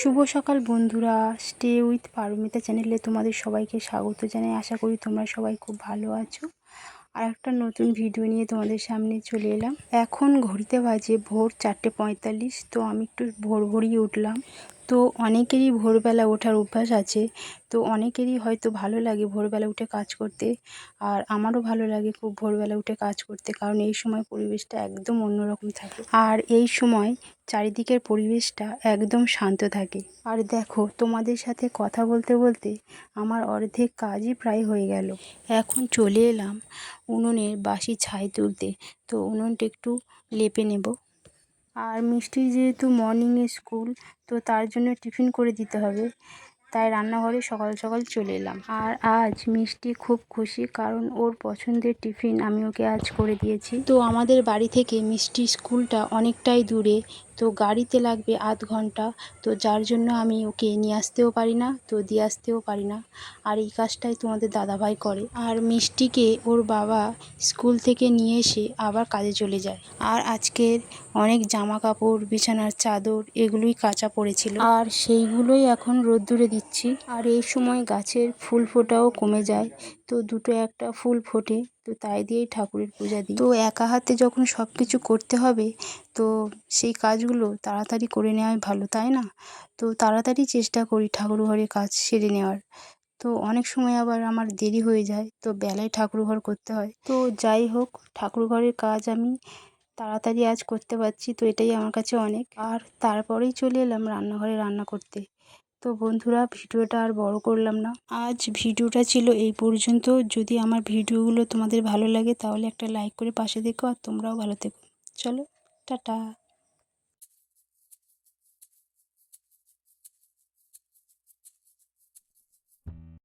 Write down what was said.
শুভ সকাল বন্ধুরা। Stay with Paromita চ্যানেলে তোমাদের সবাইকে স্বাগত জানাই। আশা করি তোমরা সবাই খুব ভালো আছো। আর একটা নতুন ভিডিও নিয়ে তোমাদের সামনে চলে এলাম। এখন ঘড়িতে বাজে ভোর চারটে পঁয়তাল্লিশ, তো আমি একটু ভোর ভোরই উঠলাম। তো অনেকেরই ভোরবেলা ওঠার অভ্যাস আছে। তো অনেকেরই হয়তো ভালো লাগে ভোরবেলা উঠে কাজ করতে। আর আমারও ভালো লাগে খুব ভোরবেলা উঠে কাজ করতে, কারণ এই সময় পরিবেশটা একদম অন্যরকম থাকে। আর এই সময় চারিদিকের পরিবেশটা একদম শান্ত থাকে। আর দেখো, তোমাদের সাথে কথা বলতে বলতে আমার অর্ধেক কাজই প্রায় হয়ে গেল। এখন চলে এলাম উনুনের বাসি ছাই তুলতে। তো উনুনটা একটু লেপে নেব। আর মিষ্টির যেহেতু মর্নিংয়ে স্কুল তো তার জন্য টিফিন করে দিতে হবে। তাই রান্নাঘরে সকাল সকাল চলে এলাম। আর আজ মিষ্টি খুব খুশি, কারণ ওর পছন্দের টিফিন আমি ওকে আজ করে দিয়েছি। তো আমাদের বাড়ি থেকে মিষ্টি স্কুলটা অনেকটাই দূরে। তো গাড়িতে লাগবে আধ ঘণ্টা। তো যার জন্য আমি ওকে নিয়ে আসতেও পারি না, তো দিয়ে আসতেও পারি না। আর এই কাজটাই তোমাদের দাদাভাই করে। আর মিষ্টিকে ওর বাবা স্কুল থেকে নিয়ে এসে আবার কাজে চলে যায়। আর আজকের অনেক জামা কাপড় বিছানার চাদর এগুলোই কাঁচা পড়েছিল। আর সেইগুলোই এখন রোদ্দুরে দিচ্ছি। আর এই সময় গাছের ফুল ফোটাও কমে যায়। তো দুটো একটা ফুল ফোটে, তো তাই দিয়েই ঠাকুরের পূজা দিই। তো একা হাতে যখন সব কিছু করতে হবে, তো সেই কাজগুলো তাড়াতাড়ি করে নেওয়াই ভালো, তাই না? তো তাড়াতাড়ি চেষ্টা করি ঠাকুর ঘরে কাজ সেরে নেওয়ার। তো অনেক সময় আবার আমার দেরি হয়ে যায়, তো বেলায় ঠাকুর ঘর করতে হয়। তো যাই হোক, ঠাকুর ঘরের কাজ আমি তাড়াতাড়ি আজ করতে পারছি, তো এটাই আমার কাছে অনেক। আর তারপরেই চলে এলাম রান্নাঘরে রান্না করতে। তো বন্ধুরা, ভিডিওটা আর বড় করলাম না। আজ ভিডিওটা ছিল এই পর্যন্ত। যদি আমার ভিডিওগুলো তোমাদের ভালো লাগে, তাহলে একটা লাইক করে পাশে দেখো আর তোমরাও ভালো থেকো। চলো, টাটা।